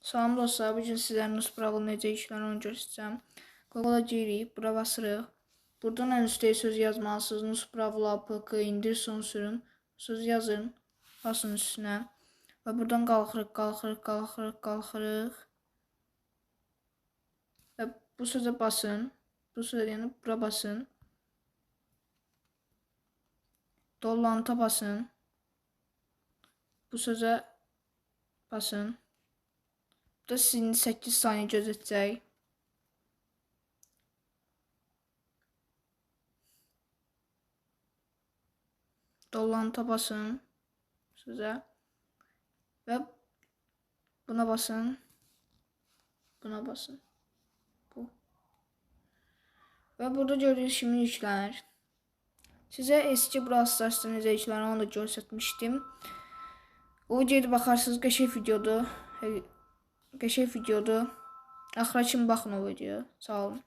Salam dostlar, bu gün sizlərə Nus Bravıl necə işlənir onu göstərəcəm. Google-a giririk, bura basırıq. Buradan ən üstə söz yazmalısınız. Nus Bravıl APK indir son sürün. Söz yazın, basın üstünə. Və buradan qalxırıq, qalxırıq, qalxırıq, qalxırıq. Və bu sözə basın. Bu sözə yəni bura basın. Dollanta basın. Bu sözə basın. Da sizin 8 saniye gözətəcək. Dollanta basın. Sözə. Və buna basın. Buna basın. Bu. Və burada gördüyünüz kimi yüklənir. Sizə eski Brawl Stars'da necə yüklənir onu da göstərmişdim. O videoya baxarsınız, qəşəng videodur. Qəşəng videodur. Axıra kimi baxın o videoya. Sağ olun.